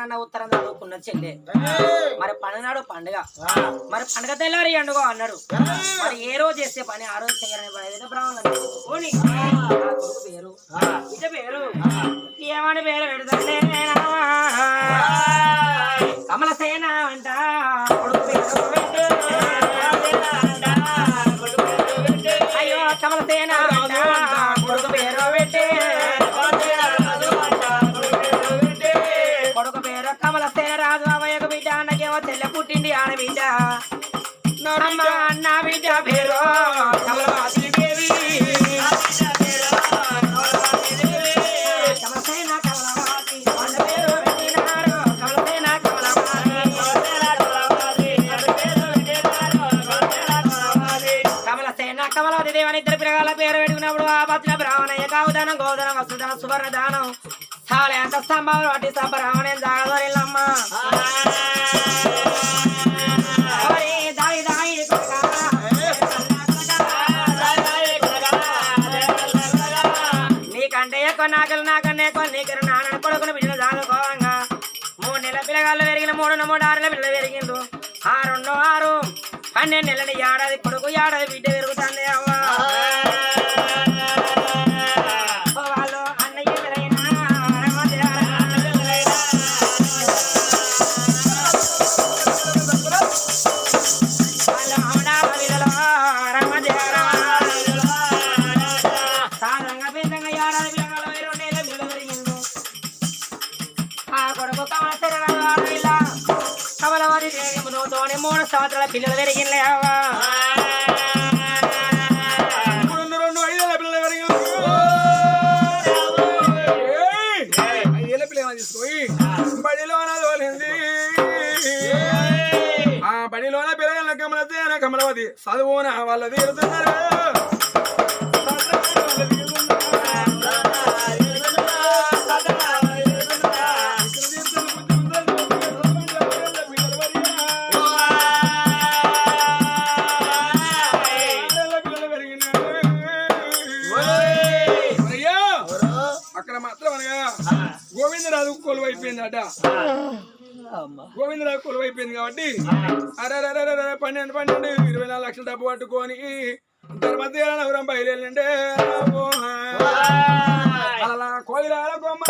నాన్న ఉత్తరం చదువుకున్న చెల్లె. మరి పండుగ నాడు పండుగ. మరి పండుగ తెల్లారి అండుగో అన్నాడు. మరి ఏ రోజు చేస్తే పని ఆ రోజు చేయాలని పని బ్రాహ్మణులు పేరు. ఇట పేరు. ఏమని పేరు పెడతాడే కమలసేన అంట. కొడుకు పేరు. పుట్టింది ఆడ బిడ్డ అమ్మ అన్న బిడ్డ పేరు కమలవాసి దేవి కమలసేన కమలవాసి వాళ్ళ పేరు పెట్టినారు కమలసేన కమలవాసి కమలసేన కమలవతి దేవని ఇద్దరు పిల్లగాళ్ళ పేరు పెట్టుకున్నప్పుడు ఆ పత్ర బ్రాహ్మణయ్య కావుదానం గోదనం వసుధనం సువర్ణ దానం సాలే అంత స్తంభం వాటి సంబరామణం జాగదరిల్లమ్మ. మూడు మూడు ఆరుల పిల్లలు పెరిగిండు ఆ రెండు ఆరు పన్నెండు నెలల ఏడాది కొడుకు ఏడాది బిడ్డ పెరుగుతుంది అవ్వ. ఆ కొడుకు కమల ఇలా మూడు సంవత్సరాల పిల్లలు పెరిగినలేవా రెండు పిల్లలు ఎవరికి బడిలోన ఆ బడిలోన పిల్లల కమలతేన కమలవతి చదువున వాళ్ళ తీరుతున్నారు. గోవిందరాజు కొలువు అయిపోయింది కాబట్టి. అరే పన్నెండు పన్నెండు ఇరవై నాలుగు లక్షల డబ్బు పట్టుకొని ధర్మతీర నగరం బయలుదేరిండే అలా కోయిలాల కొమ్మ.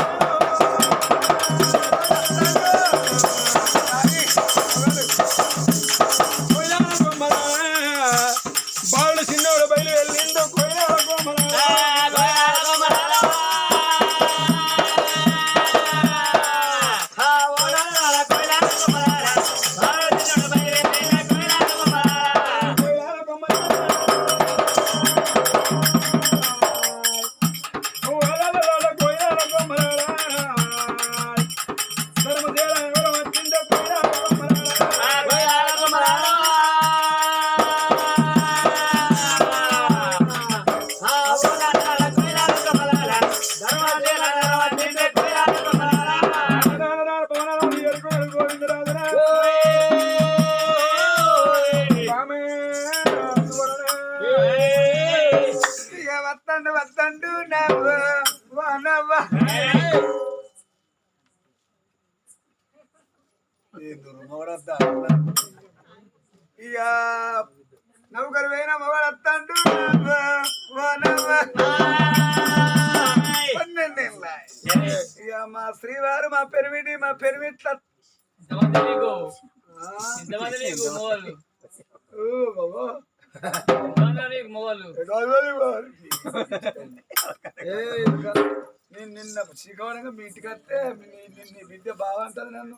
శ్రీకాకుళంగా మీ ఇంటికి వస్తే నీ- నీ నీ బిడ్డ బాగా అంటది నన్ను.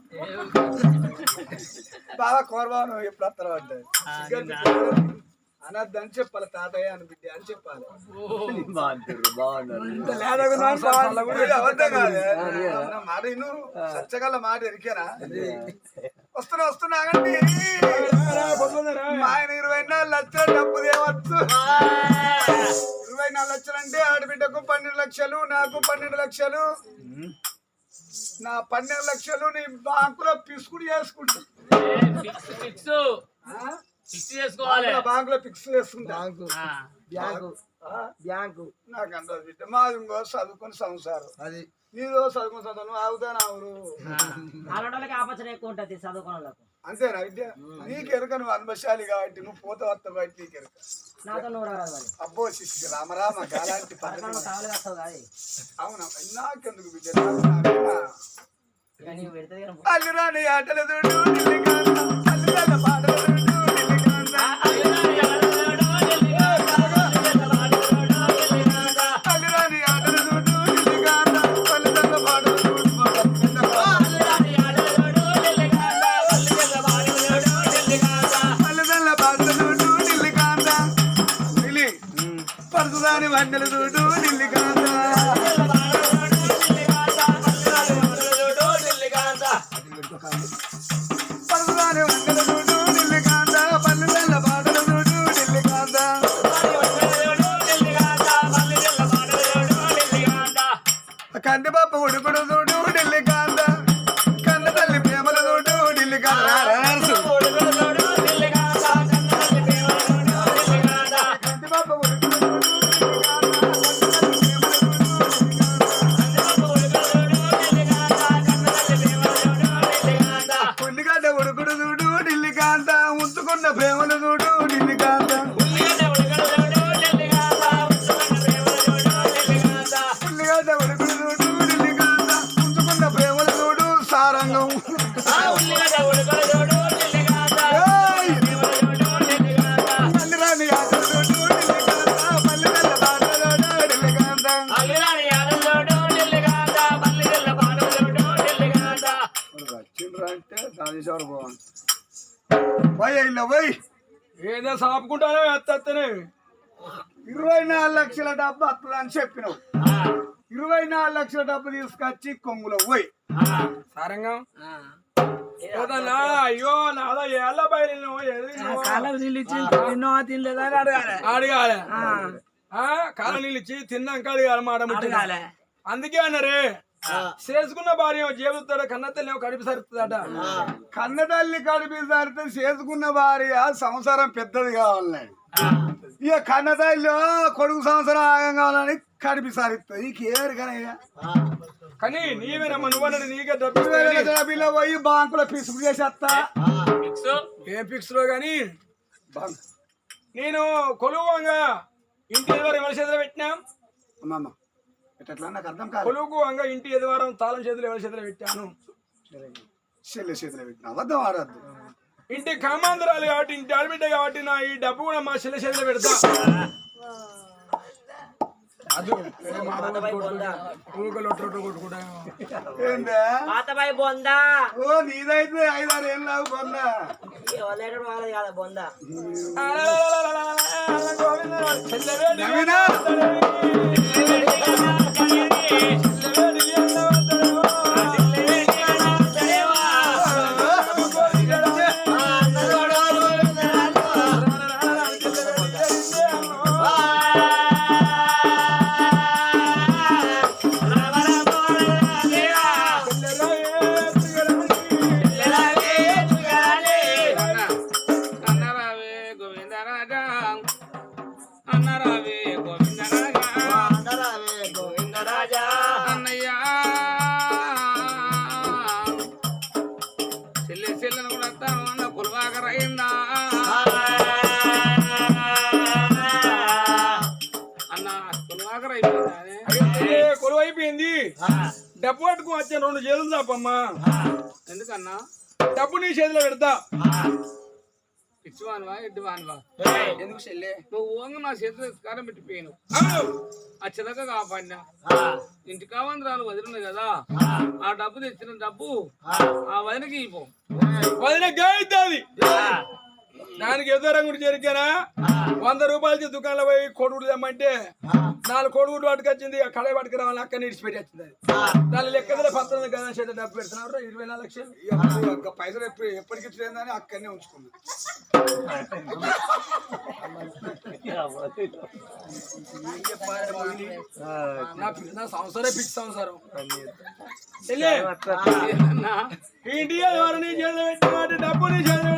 బాగా కోరబాను ఎప్పుడు వస్తారు అంటే? అనద్దని చెప్పాలి తాతయ్య అని బిడ్డ అని చెప్పాలి. అని మాట విను సచ్చగల మాట ఎరికేనా? వస్తున్నా వస్తున్నా ఆగండి. మా ఆయన ఇరవై నాలుగు లక్షలు డబ్బు తేవచ్చు. ఇరవై నాలుగు లక్షలు అంటే ఆడబిడ్డకు పన్నెండు లక్షలు నాకు పన్నెండు లక్షలు. నా పన్నెండు లక్షలు నీ బ్యాంకులో పిసుకుడు చేసుకుంటా. ఆ? ఫిక్స్ చేసుకోవాలి. బ్యాంకులో ఫిక్స్ చేసుకుంటా. బ్యాంకు. ఆ, బ్యాంకు. నాకు అంత బిడ్డ. మాది ఇంకో చదువుకొని సంసారం. అది. నీదో చదువుకుని చదువు నువ్వు ఆగుతాను ఆవురు ఆపచన ఎక్కువ ఉంటుంది చదువుకున్న వాళ్ళకు. అంతేనా విద్య. నీకెరక నువ్వు అనుభశాలి కాబట్టి నువ్వు పోత వస్త కాబట్టి నీకెరక అబ్బో శిష్యు రామరామ గాలాంటి అవునా? నాకెందుకు నువ్వు అల్లురాని ఆటలు చూడు అల్లురాల పాటలు చూడు. అంటే దాదేశ్వర భవన్ పోయి ఇలా పోయి ఏదో సాపుకుంటానే ఎత్తనే ఇరవై నాలుగు లక్షల డబ్బు వస్తుంది అని చెప్పినావు ఇరవై నాలుగు లక్షల డబ్బు తీసుకొచ్చి కొంగులో పోయి సారంగం పోతానా అయ్యో నాదా ఏళ్ళ బయలు కాలం నీళ్ళు ఇచ్చి తిన్నో తినలేదా అని అడగాలి అడగాలి ఆ, కాలం నీళ్ళు ఇచ్చి తిన్నాక అడగాలి మాట ముట్టిన. అడగాలి అందుకే అన్నారే చేసుకున్న భార్య జీవితాడు కన్న తల్లి కడిపి సరుతుందట. కన్న తల్లి కడిపి సరితే చేసుకున్న భార్య సంసారం పెద్దది కావాలని. ఇక కన్న తల్లి కొడుకు సంవత్సరం ఆగం కావాలని కడిపి సరిస్తుంది నీకు ఏరు కనయ్యా కానీ నీవేనమ్మా నువ్వన్నది నీకే డబ్బు ఇరవై లక్షల బిల్ల పోయి బాంకులో పిసుకు చేసేస్తా ఫిక్స్? ఏం ఫిక్స్లో కానీ నేను కొలువంగా ఇంటి ఎదురు ఎవరి చేతిలో పెట్టినాం? అమ్మమ్మ. ఎట్లా? నాకు అర్థం కాదు కొలువంగా ఇంటి ఎదువారం తాళం చేతులు ఎవరి చేతిలో పెట్టాను? చెల్లె చేతిలో పెట్టిన? అబద్ధం ఆడద్దు. ఇంటి కామాంధ్రాలు కాబట్టి ఇంటి ఆడబిడ్డ కాబట్టి నా ఈ డబ్బు కూడా మా చెల్లె చేతిలో పెడతా. బొందా. నీదైతే ఐదారు ఏళ్ళు లావు బొందా. నవీనా Yeah. పెడతా. పిచ్చివానువా ఎడ్డివానువా ఎందుకు చెల్లె? నువ్వు ఓంగ నా చేతిలో కారం పెట్టిపోయాను. ఆ. చిలక కాపాడినా? ఇంటి కావంద్రాలు వదిలింది కదా? ఆ. డబ్బు తెచ్చిన డబ్బు ఆ. వదినకి ఇవ్వు. వదిన గాయద్దాది దానికి ఎదురం కూడా జరిగానా వంద రూపాయలకి దుకాణంలో పోయి కొడుగుడు తెమ్మంటే నాలుగు కోడిగుడ్లు పట్టుకొచ్చింది ఆ కళ పట్టుకురావాలి అక్కడ నిడిచిపెట్టేస్తుంది అది. దాని లెక్కదల పత్రం కదా చేత డబ్బు పెడుతున్నారు ఇరవై నాలుగు లక్షలు. ఇక పైసలు ఎప్పటికి ఇచ్చేదని అక్కడనే ఉంచుకుంది. నా సంవత్సరం పిచ్చి సంవత్సరం ఇండియా ద్వారా నీ చేతులు పెట్టి డబ్బు నీ చేతులు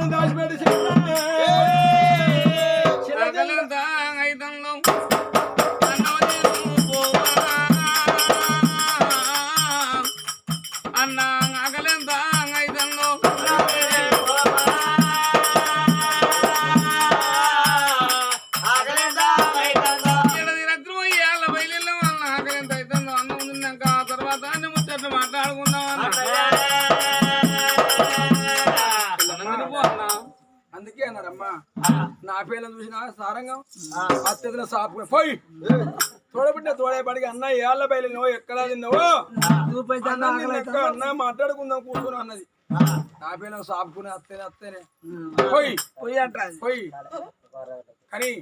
పేర్లను చూసినా సారంగం? అత్యధిలో సాపుకుని పోయి. తోడబిడ్డ అన్న ఏళ్ళ బయలునో ఎక్కడ తిన్నావో? అన్న మాట్లాడుకుందాం కూర్చుని అన్నది. నా పేర్ల సాపుకుని అత్తేనే అత్తేనే. పోయి. పోయి అంట పోయి. కానీ.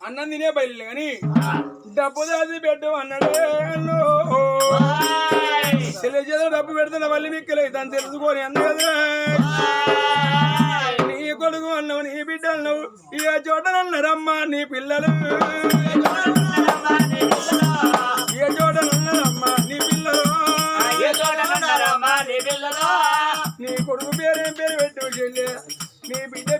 అన్నం తినే బయలు కానీ. డబ్బు దాచి పెట్టు అన్నాడు అన్నో. డబ్బు పెడితే నా మళ్ళీ మిక్కలేదు అని తెలుసుకొని అన్నదే కొడుకు అన్నవు నీ బిడ్డలను ఇక చోటనన్నారమ్మా నీ నీ పిల్లలు. నీ కొడుకు పేరేం పేరు పెట్టు చెల్లె? నీ బిడ్డ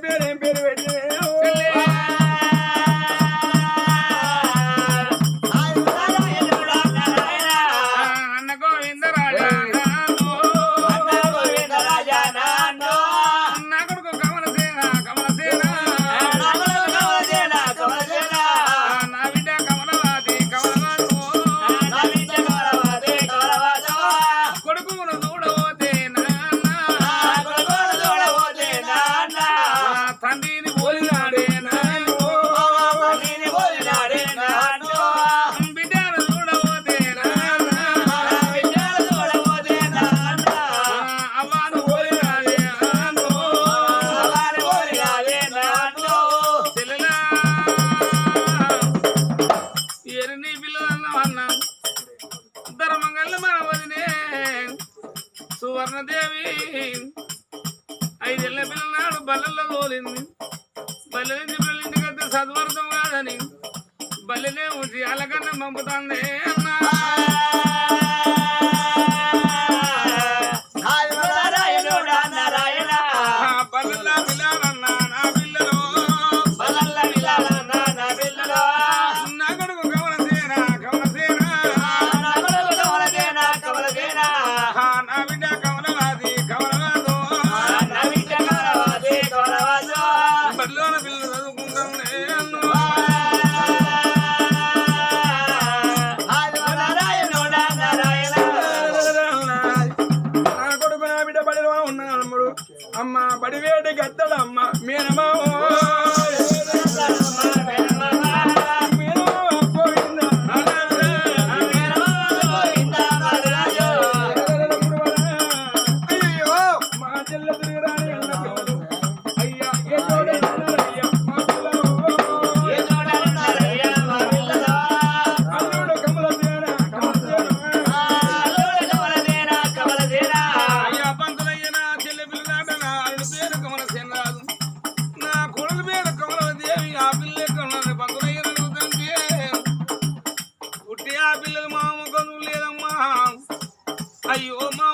Ay, oh.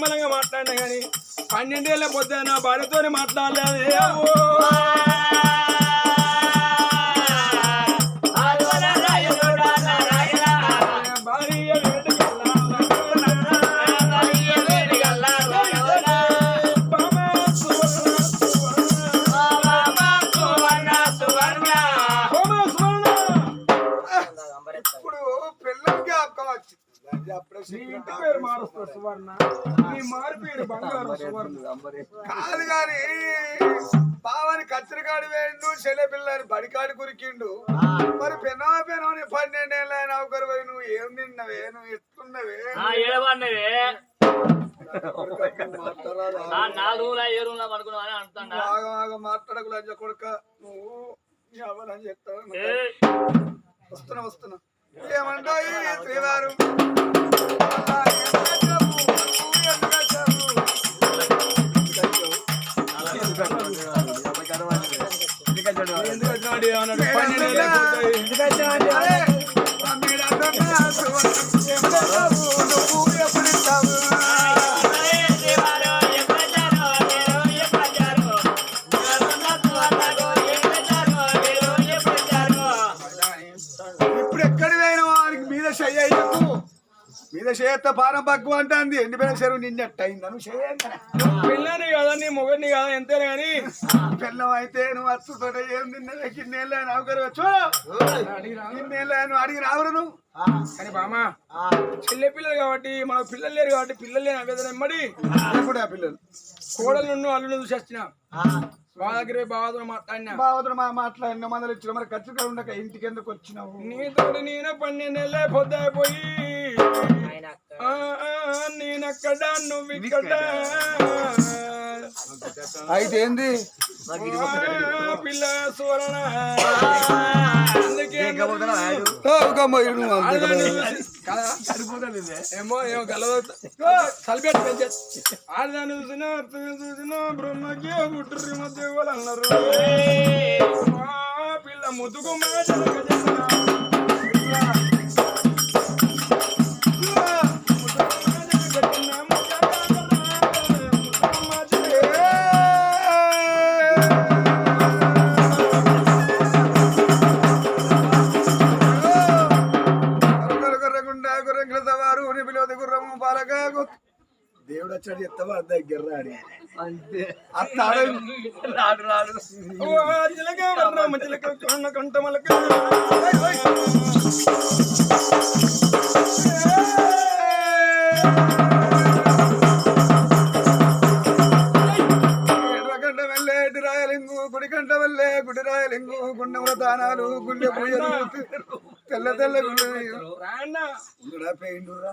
నిమ్మలంగా మాట్లాడినా కానీ పన్నెండేళ్ళ పొద్దున భార్యతోనే మాట్లాడలేదు. కాదు గాని బావని కచ్చరికాడు వేయండు చెల్లెపిల్లని బడికాడు కురికిండు. మరి పెనవ పెనవని పన్నెండేళ్ళ నౌకరు పోయి నువ్వు ఏం నిన్నవే నువ్వు ఎట్లున్నవే మాట్లాడకు లంజ కొడుక. నువ్వు ఎవరని చెప్తాను వస్తున్నా వస్తున్నా. ఏమంటాయి శ్రీవారు? ఎందుకు మీద చేత పానం పక్కు అంటుంది. ఎండిపోయిన చెరువు నిన్నట్టు అయిందను పిల్లని కదా నీ మొగడిని కదా ఎంతేనే కానీ పిల్లం అయితే నువ్వు అచ్చుతోట ఏం నిన్న కిన్నేళ్ళు ఆయన అవకరవచ్చు కిన్నేళ్ళు ఆయన అడిగి రావరు నువ్వు. కానీ బామా చెల్లె పిల్లలు కాబట్టి మనకు పిల్లలు లేరు కాబట్టి పిల్లలు లేని అవేదన ఎమ్మడి. ఆ పిల్లలు. కోడలు నుండి అల్లుని చూసి వచ్చిన వాళ్ళ దగ్గర బావతో మాట్లాడినా. బావతుడు మా మాట్లాడిన మందలు ఇచ్చిన. మరి ఖచ్చితంగా ఉండక ఇంటికి ఎందుకు వచ్చినావు? నీతోటి నేను పన్నెండు నెలలే పొద్దాయిపోయి ఆ, ఆ, నేనక్కడ? నువ్వు ఇక్కడ. అయితే ఏంది? పిల్ల అందుకే? ఏమో ఏమో కలవద్దు ఆడదాన్ని చూసినా అర్థం చూసినా బ్రహ్మకి గుట్టు మధ్య వాళ్ళు అన్నారు. ఆ, పిల్ల ముదుగు మాట రాడి రాడు చిలక వర్రమ్మ చిలక కన్న కంట మలక గుడి కంట వెళ్ళే గుడి రాయలింగు? గుండెముల దానాలు గుండె పూజలు తెల్ల తెల్ల గుడి. పెయిండురా.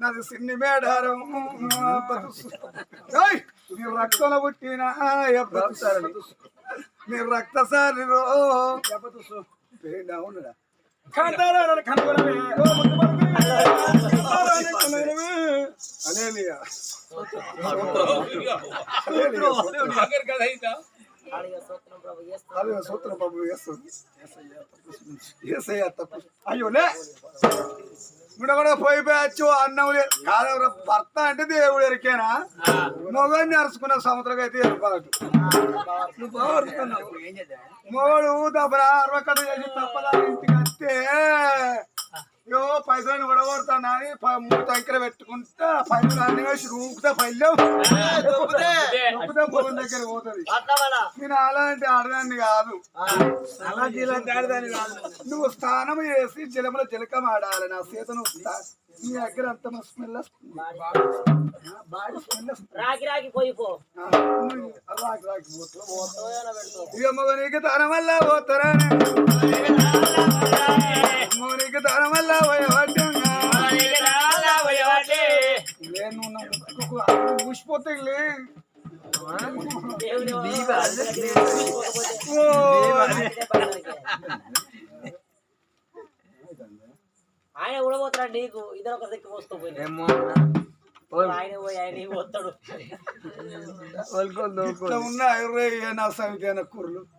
నాది సిన్ని మేడారం! నీ రక్తంలో పుట్టిన. అలేలియా. ఆడిగా సూత్రం బాబు వేస్తుంది ఏసయ్య తప్పు. అయ్యోలే కూడా కూడా పోయి పోయచ్చు అన్నం కాదెవరు భర్త అంటే దేవుడు ఎరికేనా? మొగని అరుచుకున్న సముద్రం అయితే ఎరుపాటు మొగడు దబ్బరా అరవకడ చేసి తప్పదా ఇంటికి వస్తే? యో పైసలు విడగొడతాను అని ప- మూడు దగ్గర పెట్టుకుంటా పైసలు అన్ని వేసి రూపుతా పైలు. రూపుతా పొలం దగ్గర పోతుంది. నేను అలాంటి ఆడదాన్ని కాదు. నువ్వు స్నానం చేసి జలముల జలకం ఆడాలి. నా సీతను నీ దగ్గర అంత స్మెల్ రాకి రాకి పోయి పో. ఆ, నువ్వు రాకి రాకి పోతావు. ఇక మగనికి తరం వల్ల పోతారా? ఓ, ఆయన కూడా పోతాడు నీకు? ఇద్దరు ఒక దిక్కు పోసుకోపోయి ఆయన పోయి ఆయన పోతాడు? నా సవికైన కుర్రలు ఓ,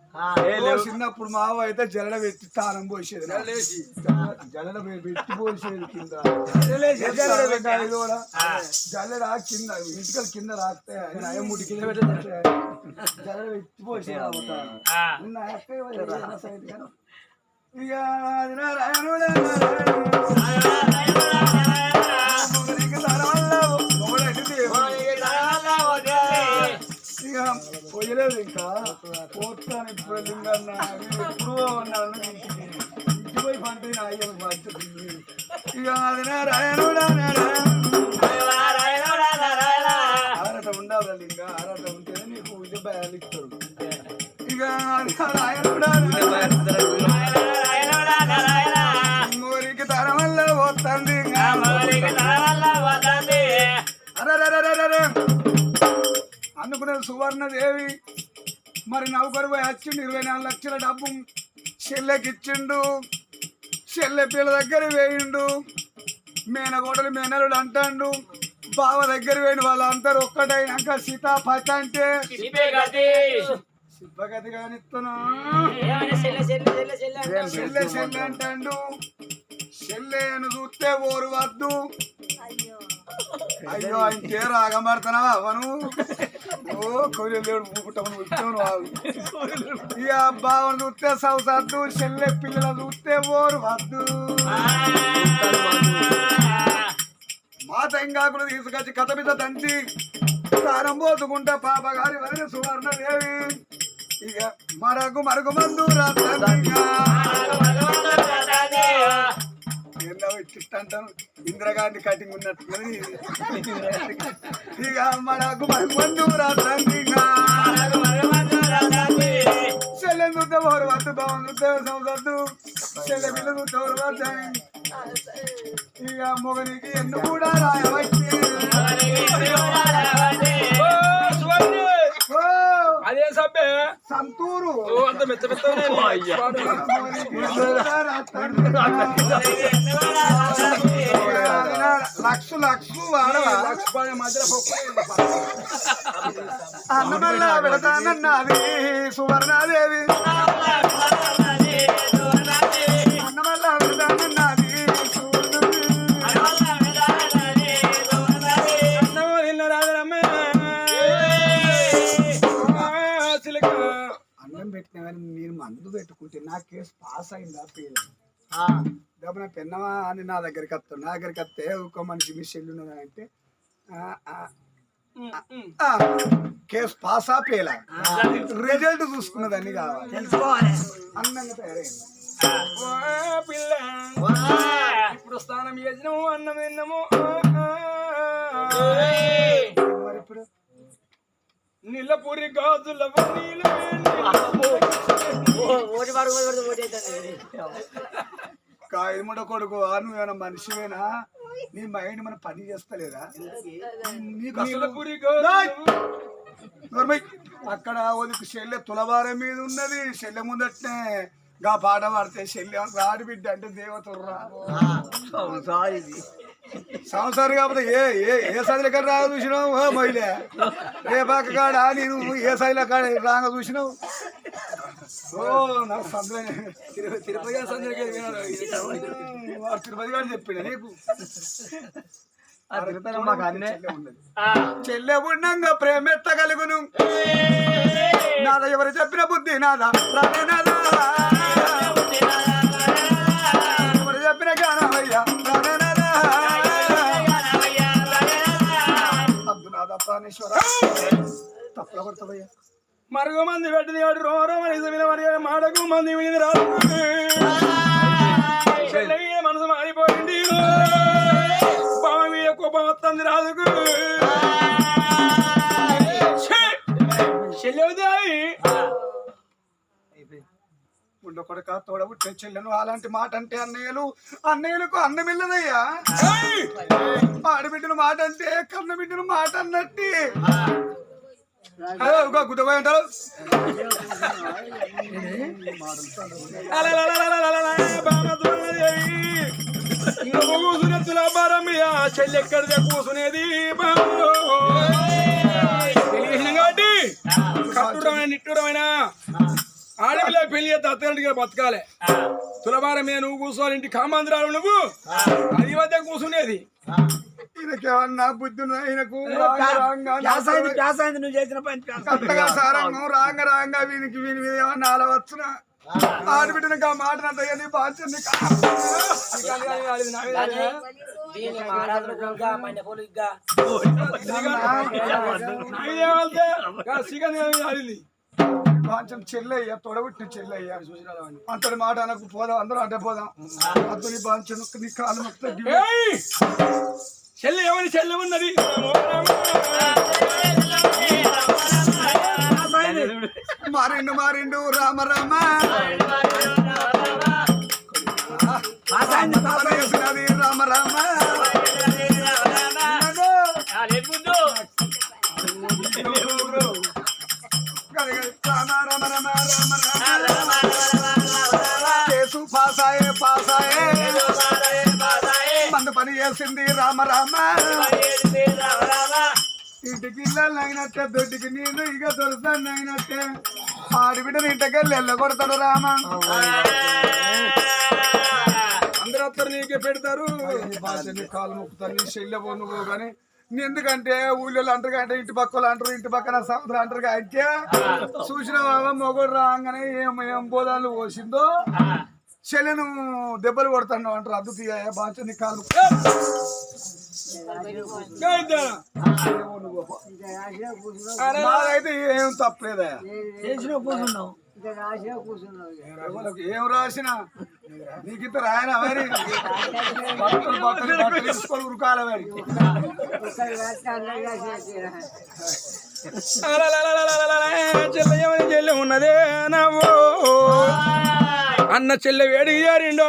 చిన్నప్పుడు మావ అయితే జలడ పెట్టి తానం పోసేది. జలడ పెట్టి పోసేది కింద. జల్లెడ పెట్టాలి కూడా. జల్లెడ కింద ఇటుకల కింద రాస్తే ఆయన ముడి కింద పెట్టే జల్లెడ పెట్టి పోసేది. ఇక డబ్బు చెల్లెకి ఇచ్చిండు చెల్లె పిల్ల దగ్గర వేయిండు. మేనగోడలు మేనలుడు అంటాండు. బావ దగ్గర వేయండి. వాళ్ళందరూ ఒక్కటైనాక సీతాపతి అంటే సిబ్బగతి కానిస్తున్నా? చెల్లె చెల్లె అంటాండు. చెల్లెను చూస్తే ఓరు వద్దు. అయ్యో. ఇంకే రాగమడుతున్నావా అవను ఓ కొయ్యలేడు పుట్టమని పుట్టాను వాడు ఇక బావను చూస్తే సౌసద్దు చెల్లె పిల్లలు చూస్తే ఓరు వద్దు. మా తెంగాకులు తీసుకొచ్చి కథ మీద దంచి కారం పోసుకుంటా పాప గారి వదిలి సువర్ణదేవి. ఇక మరగు మరుగు మందు రాత్రంగా. ఏందో ఇందిరాగాంధీ కటింగ్ ఉన్నట్టున్నది. ఇక మనకు మందు రాత్రంగా చెల్లె చూస్తే వద్దు బావన్ చూస్తే సంవద్దు చెల్లె పిల్ల ఇక మొగనికి ఎన్ను కూడా రాయవచ్చు అదే సబ్బే? సంతూరు. అంత మెత్త. లక్ష లక్ష వాడవా? పప్పు. అన్నమల్ల పెడతానన్నది సువర్ణాదేవి. కానీ నేను మందు పెట్టుకుంటే నా కేసు పాస్ అయిందా ఫెయిల్ డబ్బున పెన్నవా అని నా దగ్గరికి వస్తాను నా దగ్గరికి వస్తే ఒక మనిషి మీ సెల్లు ఉన్నదని అంటే కేసు పాసా ఫెయిలా రిజల్ట్ చూసుకున్నదాన్ని కావాలి. అందంగా తయారైంది. పిల్ల. ఇప్పుడు స్నానం చేసినాము అన్నం తిన్నాము. మరి ఇప్పుడు? నీళ్ళపూరి గాజుల నీళ్ళు కాయముడ కొడుకు ఆ నువ్వేమైనా మనిషివేనా? నీ మైండ్ మన పని చేస్తలేదా. అక్కడ ఒదికి చెల్లె తులవారం మీద ఉన్నది చెల్లె ముందట్నే గా పాట పాడితే చెల్లె రాడి బిడ్డ అంటే దేవతుర్రా. సంవత్సరం కాకపోతే ఏ ఏ ఏ సదిలో కాడ రాగా చూసినావు మహిళ? రేపాక కాడ నేను ఏ సైల కాడ రాగా చూసినావు? సందులో తిరుపతి గారి వినాడు. వాడు తిరుపతి గారు చెప్పిన నీకు. చెల్లె ఉండంగా ఎత్తగలుగును నాద ఎవరు చెప్పిన బుద్ధి నాదా? ఎవరు చెప్పిన జ్ఞానమయ్యా? రానే నాదా. అద్దు నాదా ప్రాణేశ్వర. తప్పుల కొడతావయ్యా. మరుగు మంది పెట్టింది వాడు రోరో మనిషి మీద మరి మాడకు మంది మీద రాదు. మనసు మారిపోయింది. బావ మీద కోపం వస్తుంది రాదుకు చెల్లెవుదాయి. ఉండ కొడక తోడబుట్టే చెల్లెను అలాంటి మాట అంటే అన్నయ్యలు అన్నయ్యలకు అన్నమిల్లదయ్యా ఆడబిడ్డను మాట అంటే కన్న బిడ్డను మాట అన్నట్టు. ఒక గుద్దపోయి అంటారు కూసునే తులాభారం మీద చెల్లి ఎక్కడిదే కూసునేది బాబు కాబట్టి కట్టుడమైన నిట్టుడమైన ఆడపిల్ల పెళ్ళి చేస్తే బతకాలి తులభారం మీద నువ్వు కూర్చోవాలి ఇంటి కామాంధ్రాలు నువ్వు అది వద్ద కూర్చునేది ఈయనకేమన్నా బుద్ధి? ఈయనకు నువ్వు చేసిన పని కత్తగా సారంగం రాంగ రాంగ వీనికి వీని మీద ఏమన్నా అలవచ్చునా ఆడబిడ్డను ఆ మాట అంత బాధ్యత కొంచెం చెల్లయ్య తొడబుట్టిన చెల్లయ్య అంతటి మాట అనకు పోదాం అందరం అంటే పోదాం అతని బాంచను నీ కాలు మొత్తం చెల్లి ఏమని చెల్లి ఉన్నది మారిండు మారిండు రామ రామ చేసినది గది రామ రామ రామ రామ రామ కేసు పాసాయే పాసాయే. మంద పని చేసింది రామ రామ. ఇంటికి అయినట్టే దొడ్డికి నేను ఇక దొరుకుతాను అయినట్టే ఆడిబిడ్డని ఇంటికెళ్ళి కొడతాడు రామ. అందరూ నీకే పెడతారు. కాలు మొక్కుతాను నీ నువ్వు కానీ ఎందుకంటే ఊళ్ళో అంటారు అంటే ఇంటి పక్కలు అంటారు ఇంటి పక్కన సముద్రం అంటారు అయితే చూసిన మొగడు రాగానే ఏం ఏం బోధాలు పోసిందో. చెల్లెను దెబ్బలు కొడతాను అంటారు. అద్దు తీయ బాగా నీ కాలు నాదైతే ఏం తప్పలేదా చేసిన కూర్చున్నావు ఎవరికి ఏం రాసినా? నీకు ఇంత రాయనా మరి? బట్టలు బట్టలు బట్టలు తీసుకొని ఉరకాల మరి. చెల్లె ఏమని చెల్లె ఉన్నదే నవ్వు అన్న చెల్లె వేడికి చేరిండో